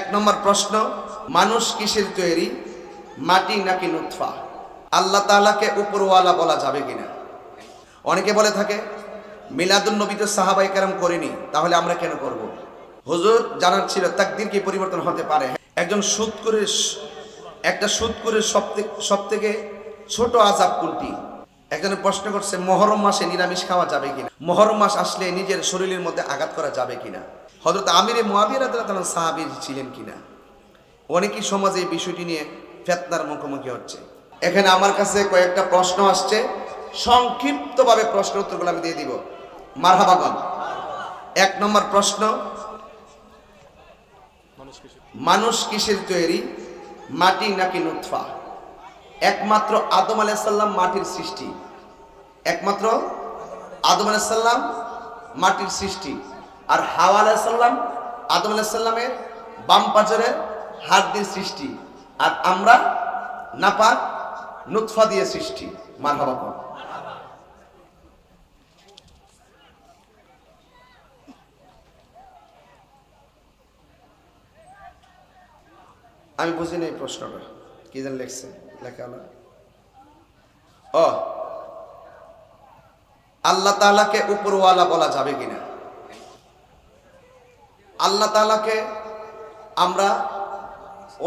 এক নম্বর প্রশ্ন, মানুষ কিসের তৈরি? মাটি নাকি নুৎফা আল্লাহ তাআলাকে উপরওয়ালা বলা যাবে কিনা? অনেকে বলে থাকে মিলাদুল নবী তো সাহাবাই কেরাম করেনি, তাহলে আমরা কেন করব? হুজুর জানার ছিল, তাকদির কি পরিবর্তন হতে পারে? একজন সুদ করে একটা সুদ করে সব সব থেকে ছোট আজাব কোনটি? একজনে প্রশ্ন করছে, মহরম মাসে নিরামিষ খাওয়া যাবে কিনা? মহরম মাস আসলে নিজের শরীরের মধ্যে আঘাত করা যাবে কিনা? হজরত আমিরে মোয়াবিয়া রাদিয়াল্লাহু সাহাবী ছিলেন কিনা? অনেকেই সমাজে এই বিষয়টি নিয়ে ফেতনার মুখোমুখি হচ্ছে। এখানে আমার কাছে কয়েকটা প্রশ্ন আসছে। সংক্ষিপ্তভাবে প্রশ্ন উত্তরগুলো আমি দিয়ে দিব। মারহাবাগন এক নম্বর প্রশ্ন, মানুষ কিসের তৈরি, মাটি নাকি নুৎফা একমাত্র আদম আলাইসাল্লাম মাটির সৃষ্টি। একমাত্র আদম আলাইসাল্লাম মাটির সৃষ্টি। আর হাওয়া আলাইসাল্লাম আদম আলাইসাল্লামের বাম পাজরের হাত দিয়ে সৃষ্টি। আর আমরা নাপাক নুৎফা দিয়ে সৃষ্টি। মার হাবা কর আমি বুঝি না এই প্রশ্নটা। কি যেন লেখছে, লেখা ও, আল্লাহ তাআলাকে উপরওয়ালা বলা যাবে কিনা? আল্লাহ তালাকে আমরা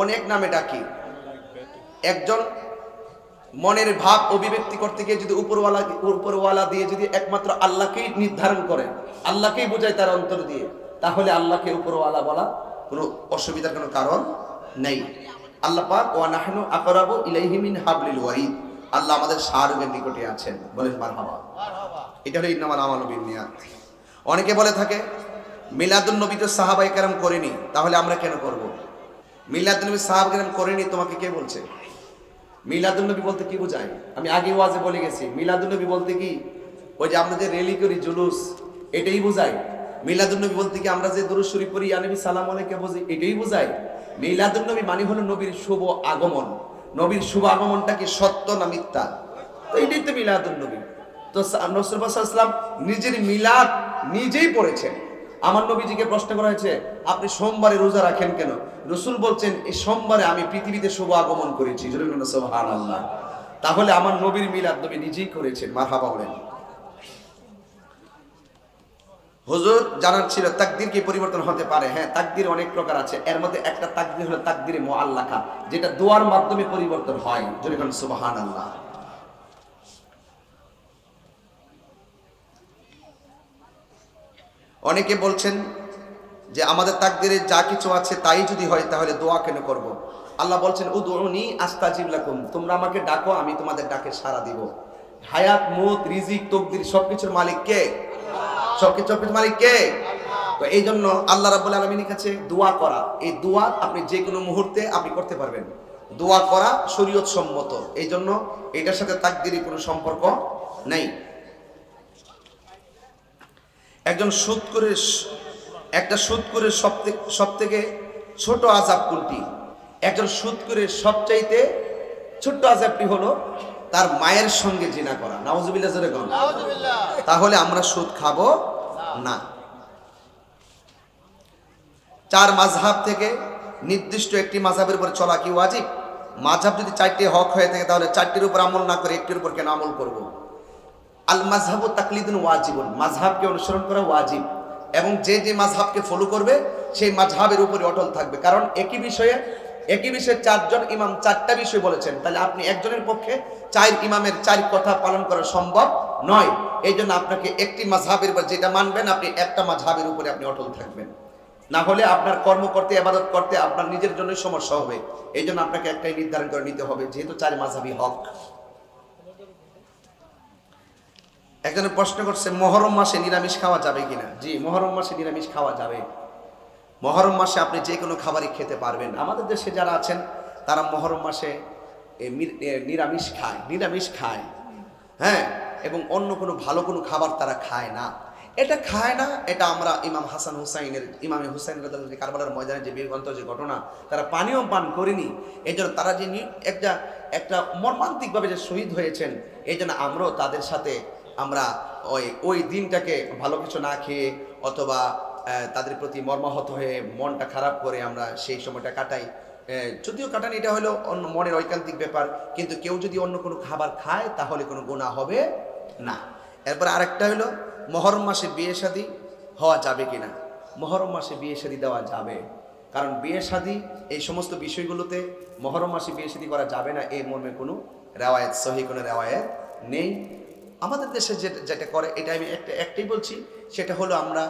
অনেক নামে ডাকি। একজন মনের ভাব অভিব্যক্তি করতে গিয়ে যদি উপরওয়ালা উপরওয়ালা দিয়ে যদি একমাত্র আল্লাহকেই নির্ধারণ করে আল্লাহকেই বোঝায় তার অন্তর দিয়ে তাহলে আল্লাহকে উপরওয়ালা বলা কোনো অসুবিধার কোনো কারণ নেই। আল্লাহ পাক ওয়া নাহনু আকরাবু ইলাইহি মিন হাবলিল ওয়ারিদ আল্লাহ আমাদের শাহরুগের নিকটে আছেন। বলেন মারহাবা। এটা হলো ইন্নামাল আমালু বিন্নিয়াত অনেকে বলে থাকে মিলাদুন নবী তো সাহাবাই কেরাম করেনি, তাহলে আমরা কেন করব? মিলাদুন নবী সাহাব কেরাম করেনি, তোমাকে কে বলছে? মিলাদুন নবী বলতে কি বোঝায়? আমি আগে ওয়াজে বলে গেছি মিলাদুন নবী বলতে কি? ওই যে আমরা যে রেলি করি, জুলুস, এটাই বোঝায়। মিলাদুন নবী বলতে কি, আমরা যে দরুদ পড়ি, ইয়া সালাম আলাইকে বুঝি, এটাই বোঝায়। মিলাদুল নবী মানে হলো নবীর শুভ আগমন। নবীর শুভ আগমনটা কি সত্য না মিথ্যা? তো এটাই তো মিলাদুল নবী তো নসরুল্লাহাম নিজের মিলাদ নিজেই পড়েছেন। আমার নবীজিকে প্রশ্ন করা হয়েছে, আপনি সোমবারে রোজা রাখেন কেন? রসুল বলছেন এই সোমবারে আমি পৃথিবীতে শুভ আগমন করেছি। তাহলে আমার নবীর মিলাদ নবী নিজেই করেছেন, মারহাবা বলেন। হুজুর, জানার ছিল, তাকদির কি পরিবর্তন হতে পারে? হ্যাঁ তাকদির অনেক প্রকার আছে। এর মধ্যে একটা তাকদির হলো তাকদিরে মোয়াল্লাকা যেটা দোয়ার মাধ্যমে পরিবর্তন হয়। যেরকম সুবাহান আল্লাহ অনেকে বলছেন যে আমাদের তাকদিরে যা কিছু আছে তাই যদি হয় তাহলে দোয়া কেন করব। আল্লাহ বলছেন উদুনি আস্তাজিব লাকুম। তোমরা আমাকে ডাকো, আমি তোমাদের ডাকে সাড়া দিব। হায়াত, মুত, রিজিক, তকদির সবকিছুর মালিক কে? সবকিছু সবকিছুর মালিক কে? তো এই জন্য আল্লাহ রাবুল আলমিনের কাছে দোয়া করা। এই দোয়া আপনি যে কোনো মুহূর্তে আপনি করতে পারবেন। দোয়া করা শরীয়ত সম্মত এই জন্য এটার সাথে তাকদিরের কোনো সম্পর্ক নেই। একজন সুদ করে একটা সুদ করে সব থেকে সব থেকে ছোট আজাব কোনটি? একজন সুদ করে সবচাইতে ছোট্ট আজাবটি হলো তার মায়ের সঙ্গে জিনা করা। জোরে গণ তাহলে আমরা সুদ খাব না। চার মাঝহাব থেকে নির্দিষ্ট একটি মাঝহাবের উপর চলা কি ওয়াজিব? মাঝহাব যদি চারটি হক হয়ে থাকে তাহলে চারটির উপর আমল না করে একটির উপর কেন আমল করব? আল মাঝহাব তাকলিদুন ওয়াজিবুন মাঝহাবকে অনুসরণ করা ওয়াজিব। এবং যে যে মাঝহাবকে ফলো করবে, সেই মাঝহাবের উপরে অটল থাকবে। কারণ একই বিষয়ে একই বিষয়ে চারজন ইমাম চারটা বিষয় বলেছেন। তাহলে আপনি একজনের পক্ষে চার ইমামের চার কথা পালন করা সম্ভব নয়। এই জন্য আপনাকে একটি মাঝহাবের উপর যেটা মানবেন, আপনি একটা মাঝহাবের উপরে আপনি অটল থাকবেন। না হলে আপনার কর্ম করতে আবাদত করতে আপনার নিজের জন্যই সমস্যা হবে। এই জন্য আপনাকে একটাই নির্ধারণ করে নিতে হবে, যেহেতু চার মাঝহাবি হক। একজনে প্রশ্ন করছে, মহরম মাসে নিরামিষ খাওয়া যাবে কিনা? জি, মহরম মাসে নিরামিষ খাওয়া যাবে। মহরম মাসে আপনি যে কোনো খাবারই খেতে পারবেন। আমাদের দেশে যারা আছেন, তারা মহরম মাসে নিরামিষ খায় নিরামিষ খায়। হ্যাঁ এবং অন্য কোনো ভালো কোনো খাবার তারা খায় না। এটা খায় না, এটা আমরা ইমাম হাসান হুসাইনের, ইমামে হুসাইন কারবালার ময়দানে যে বীরগন্ত যে ঘটনা, তারা পানীয় পান করেনি। এই জন্য তারা যে একটা একটা মর্মান্তিকভাবে যে শহীদ হয়েছেন এই জন্য আমরাও তাদের সাথে আমরা ওই ওই দিনটাকে ভালো কিছু না খেয়ে অথবা তাদের প্রতি মর্মাহত হয়ে মনটা খারাপ করে আমরা সেই সময়টা কাটাই। যদিও কাটান, এটা হলো অন্য মনের ঐকান্তিক ব্যাপার, কিন্তু কেউ যদি অন্য কোনো খাবার খায় তাহলে কোনো গোনা হবে না। এরপর আরেকটা হলো, মহরম মাসে বিয়ে শাদী হওয়া যাবে কি না মহরম মাসে বিয়ে শাদী দেওয়া যাবে। কারণ বিয়ে শাদী, এই সমস্ত বিষয়গুলোতে মহরম মাসে বিয়ে শাদী করা যাবে না এই মর্মে কোনো রেওয়ায়ত, সহি কোনো রেওয়ায়ত নেই। আমাদের দেশে যেটা যেটা করে, এটা আমি একটা একটাই বলছি, সেটা হলো আমরা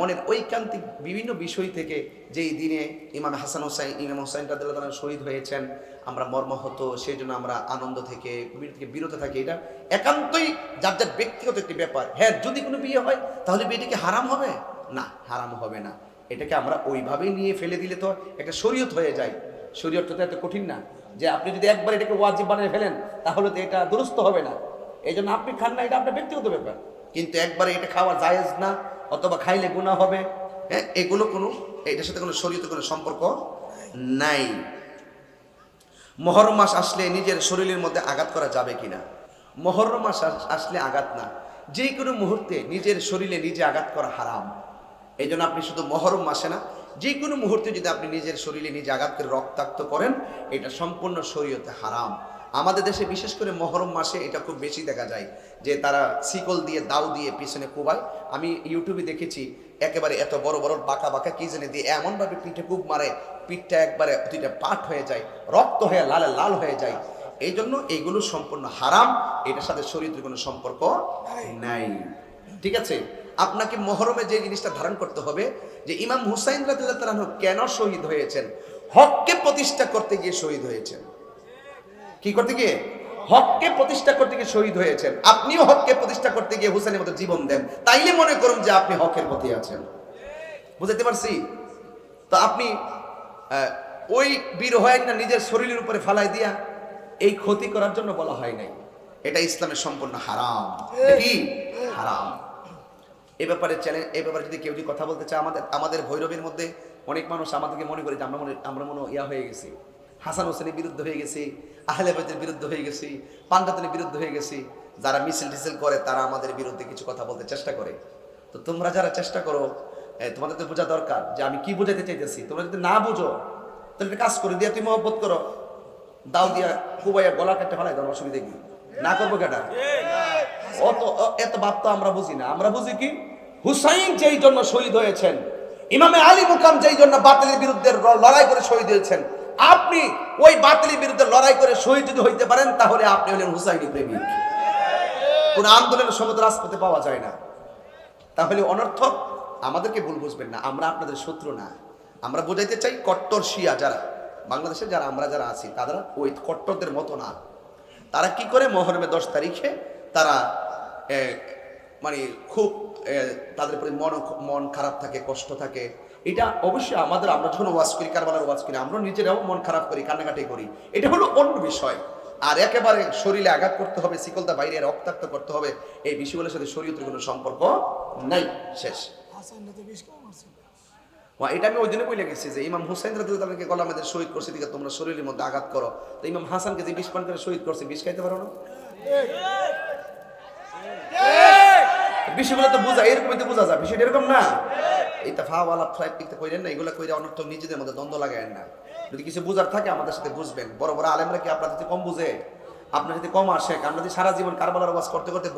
মনের ঐকান্তিক বিভিন্ন বিষয় থেকে যেই দিনে ইমাম হাসান হোসাইন, ইমাম হোসাইন রাদিয়াল্লাহু শহীদ হয়েছেন, আমরা মর্মাহত সেই জন্য আমরা আনন্দ থেকে থেকে বিরত থাকি। এটা একান্তই যার যার ব্যক্তিগত একটি ব্যাপার। হ্যাঁ যদি কোনো বিয়ে হয়, তাহলে বিয়েটা কি হারাম হবে? না, হারাম হবে না। এটাকে আমরা ওইভাবেই নিয়ে ফেলে দিলে তো একটা শরীয়ত হয়ে যায়। শরীয়তটা তো এত কঠিন না। যে আপনি যদি একবার এটাকে ওয়াজিব বানিয়ে ফেলেন, তাহলে তো এটা দুরস্ত হবে না। এই জন্য আপনি খান না, এটা আপনার ব্যক্তিগত ব্যাপার। কিন্তু একবারে এটা খাওয়া জায়েজ না, অথবা খাইলে গুণা হবে হ্যাঁ এগুলো কোনো, এটার সাথে কোনো শরীয়তে কোনো সম্পর্ক নাই। মহরম মাস আসলে নিজের শরীরের মধ্যে আঘাত করা যাবে কিনা? মহরম মাস আসলে আঘাত না। যে কোনো মুহূর্তে নিজের শরীরে নিজে আঘাত করা হারাম। এই জন্য আপনি শুধু মহরম মাসে না যে কোনো মুহূর্তে যদি আপনি নিজের শরীরে নিজে আঘাত করে রক্তাক্ত করেন, এটা সম্পূর্ণ শরীয়তে হারাম। আমাদের দেশে বিশেষ করে মহরম মাসে এটা খুব বেশি দেখা যায় যে তারা শিকল দিয়ে দাও দিয়ে পিছনে কোবায়। আমি ইউটিউবে দেখেছি, একেবারে এত বড় বড় বাঁকা বাঁকা কি জানে দিয়ে এমনভাবে পিঠে কুব মারে, পিঠটা একবারে দুইটা পাট হয়ে যায়, রক্ত হয়ে লালে, লাল হয়ে যায়। এই জন্য এইগুলো সম্পূর্ণ হারাম, এটার সাথে শরীরের কোনো সম্পর্ক নাই। ঠিক আছে? আপনাকে মহরমে যে জিনিসটা ধারণ করতে হবে, যে ইমাম হুসাইন তাআলা কেন শহীদ হয়েছেন? হককে প্রতিষ্ঠা করতে গিয়ে শহীদ হয়েছেন। কি করতে গিয়ে? হককে প্রতিষ্ঠা করতে গিয়ে শহীদ হয়েছেন। আপনিও হককে প্রতিষ্ঠা করতে গিয়ে হুসেনের মতো জীবন দেন। তাইলে মনে করুন যে আপনি হকের পথে আছেন। বুঝতে পারছি? তো আপনি ওই বীর হয় না নিজের শরীরের উপরে ফালাই দিয়া এই ক্ষতি করার জন্য বলা হয় নাই। এটা ইসলামের সম্পূর্ণ হারাম। কি? হারাম। এ ব্যাপারে চ্যালেঞ্জ এ ব্যাপারে যদি কেউ যদি কথা বলতে চায় আমাদের আমাদের ভৈরবের মধ্যে অনেক মানুষ আমাদেরকে মনে করে যে আমরা মনে আমরা মনে ইয়া হয়ে গেছি। হাসান হোসেনের বিরুদ্ধে হয়ে গেছি, আহলে বাইতের বিরুদ্ধে হয়ে গেছি পান্ডাতনের বিরুদ্ধে হয়ে গেছি, যারা মিছিল টিছিল করে, তারা আমাদের বিরুদ্ধে কিছু কথা বলতে চেষ্টা করে। তো তোমরা যারা চেষ্টা করো তোমাদের তো বোঝা দরকার যে আমি কি বোঝাতে চাইতেছি। তোমরা যদি না বুঝো, তাহলে কাজ করে, দিয়ে তুমি মহব্বত করো। দাও দিয়া কুবাইয়া গলা কাটতে ফেলাই দাও, অসুবিধা কি? না করব কেটা অত এত বাপ তো আমরা বুঝি না। আমরা বুঝি কি? হুসাইন যেই জন্য শহীদ হয়েছেন, ইমামে আলী মুকাম যেই জন্য বাতিলের বিরুদ্ধে লড়াই করে শহীদ হয়েছেন আপনি ওই বাতিলের বিরুদ্ধে লড়াই করে শহীদ যদি হইতে পারেন, তাহলে আপনি হলেন হুসাইনি প্রেমিক। কোন আন্দোলনের সমুদ্র রাজপথে পাওয়া যায় না। তাহলে অনর্থক আমাদেরকে ভুল বুঝবেন না, আমরা আপনাদের শত্রু না। আমরা বোঝাইতে চাই কট্টর শিয়া যারা, বাংলাদেশে যারা, আমরা যারা আছি, তারা ওই কট্টরদের মতো না। তারা কি করে মহরমে দশ তারিখে? তারা মানে খুব তাদের প্রতি মন মন খারাপ থাকে, কষ্ট থাকে। এটা অবশ্যই আমাদের আমরা যখন ওয়াজ করি কারবালার ওয়াজ করি আমরা নিজেরাও মন খারাপ করি কান্নাকাটি করি। এটা হলো অন্য বিষয়। আর একেবারে শরীরে আঘাত করতে হবে শিকলদা বাইরে রক্তাক্ত করতে হবে এই বিষয়গুলোর সাথে শরীয়তের কোনো সম্পর্ক নাই। শেষ। এটা আমি ওই দিনে বলে গেছি যে ইমাম হুসাইন আমাদের শহীদ করছে দিকে তোমরা শরীরের মধ্যে আঘাত করো। তো ইমাম হাসানকে যে বিষ পান করে শহীদ করছে বিষ খাইতে পারো না? বিষয়গুলো তো বোঝা এরকমই তো বোঝা যায় বিষয়টা এরকম না। ফাওয়ালা ফ্লাইট টিকতে কইরেন না, এগুলো অনর্থ নিজেদের মধ্যে দ্বন্দ্ব না। যদি কিছু বুঝার থাকে আমাদের সাথে বুঝবেন। বড় বড় আলেমরা কি আপনাদের থেকে কম বুঝে? আপনার কম আসে। আমরা যদি সারা জীবন কারবালার ওয়াজ করতে করতে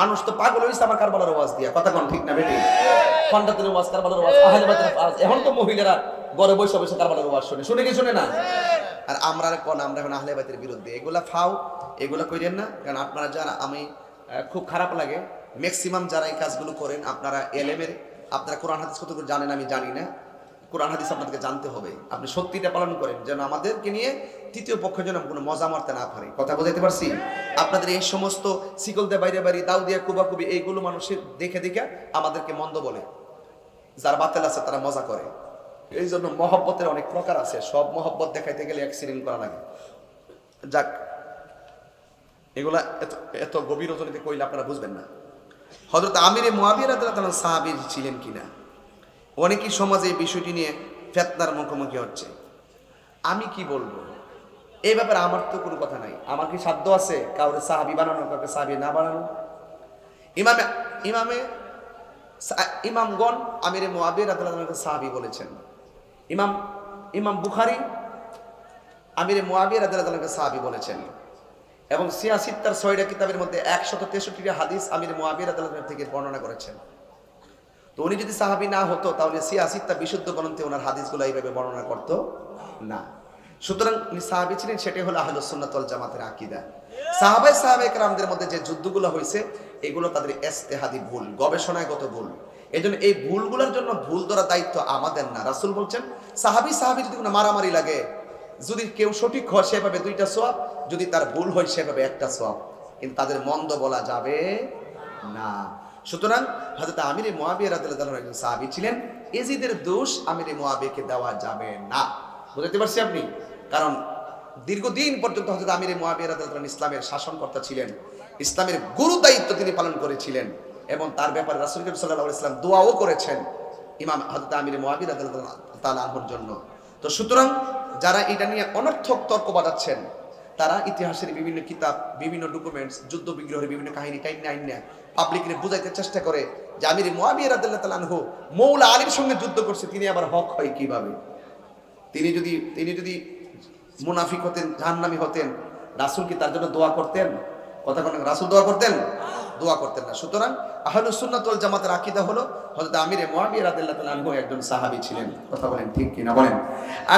মানুষ তো পাগল হয়েছে আমার কারবালার ওয়াজ দিয়া। কথা ঠিক না বেটি? খন্ডাতের ওয়াজ, কারবালার ওয়াজ এখন তো মহিলারা বসে বসে কারবালার ওয়াজ শুনে। শুনে কি শুনে না? আর আমরা কোন, আমরা এখন আহলে বাতের বিরুদ্ধে। এগুলা ফাও, এগুলা কইরেন না? কারণ আপনারা যারা, আমি খুব খারাপ লাগে। ম্যাক্সিমাম যারা এই কাজগুলো করেন, আপনারা এলেমের আপনারা কোরআন হাদিস কত করে জানেন আমি জানি না। কোরআন হাদিস আপনাদেরকে জানতে হবে। আপনি সত্যিটা পালন করেন যেন আমাদেরকে নিয়ে তৃতীয় পক্ষ যেন কোনো মজা মারতে না পারে। কথা বোঝাতে পারছি? আপনাদের এই সমস্ত শিকলদে বাইরে বাইরে, দাউ দিয়া, কুবাকুবি, এইগুলো মানুষের দেখে দেখে আমাদেরকে মন্দ বলে। যারা বাতেল আছে তারা মজা করে। এই জন্য মহব্বতের অনেক প্রকার আছে। সব মহব্বত দেখাইতে গেলে অ্যাক্সিডেন্ট করা লাগে। যাক, এগুলা এত এত গভীর ওজনীতে কইলে আপনারা বুঝবেন না। হজরত আমিরে মোয়াবিয়া রাদিয়াল্লাহু সাহাবী ছিলেন কিনা? অনেকেই সমাজে এই বিষয়টি নিয়ে ফেতনার মুখোমুখি হচ্ছে। আমি কি বলব? এই ব্যাপারে আমার তো কোনো কথা নাই। আমার কি সাধ্য আছে কাউরে সাহাবি বানানো কাউকে সাহাবি না বানানো ইমামে ইমামে ইমামগণ আমিরে মোয়াবির রাদিয়াল্লাহু সাহাবি বলেছেন। ইমাম ইমাম বুখারি আমিরে মোয়াবির রাদিয়াল্লাহু সাহাবি বলেছেন। এবং সিয়াসিদ তার ছয়টা কিতাবের মধ্যে একশত তেষট্টিটা হাদিস আমির মোয়াবির আদালতের থেকে বর্ণনা করেছেন। তো উনি যদি সাহাবি না হতো, তাহলে সিয়াসিদ তার বিশুদ্ধ গ্রন্থে ওনার হাদিসগুলো এইভাবে বর্ণনা করত না। সুতরাং উনি সাহাবি ছিলেন সেটাই হলো আহল সুন্নাতল জামাতের আকিদা। সাহাবাই সাহাবেক রামদের মধ্যে যে যুদ্ধগুলো হয়েছে, এগুলো তাদের এস্তেহাদি ভুল, গবেষণাগত ভুল। এই জন্য এই ভুলগুলোর জন্য ভুল ধরার দায়িত্ব আমাদের না। রাসুল বলছেন, সাহাবি সাহাবি যদি কোনো মারামারি লাগে যদি কেউ সঠিক হয়, সে পাবে দুইটা সোয়াব যদি তার ভুল হয়, সে পাবে একটা সোয়াব কিন্তু তাদের মন্দ বলা যাবে না। সুতরাং হযরত আমির রাদিয়াল্লাহু একজন সাহাবী ছিলেন। এজিদের দোষ আমির মুয়াবিয়াকে দেওয়া যাবে না। বুঝতে পারছি আপনি? কারণ দীর্ঘদিন পর্যন্ত হযরত আমির রাদিয়াল্লাহু ইসলামের শাসনকর্তা ছিলেন। ইসলামের গুরু দায়িত্ব তিনি পালন করেছিলেন। এবং তার ব্যাপারে রাসূল আলাইহি ওয়াসাল্লাম দোয়াও করেছেন ইমাম হযরত আমির মুয়াবিয়া রাদিয়াল্লাহু তাআলা আনহুর জন্য। তো সুতরাং যারা এটা নিয়ে অনর্থক তর্ক বাজাচ্ছেন তারা ইতিহাসের বিভিন্ন কিতাব, বিভিন্ন ডকুমেন্টস যুদ্ধ বিগ্রহের বিভিন্ন কাহিনী টাইনে আইনা পাবলিকের বুঝাইতে চেষ্টা করে যে আমির মুয়াবিয়া রাদিয়াল্লাহু তাআলা আনহু মৌলা আলীর সঙ্গে যুদ্ধ করছে, তিনি আবার হক হয় কীভাবে? তিনি যদি তিনি যদি মুনাফিক হতেন, জাহান্নামী হতেন, রাসূল কি তার জন্য দোয়া করতেন? কথা কোন, রাসূল দোয়া করতেন? দোয়া করতেন না। সুতরাং আহলুস সুন্নাত ওয়াল জামাতের আকীদা হলো হযরত আমির মুয়াবিয়া রাদিয়াল্লাহু তাআলা একজন সাহাবী ছিলেন। কথা বলেন ঠিক কিনা? বলেন।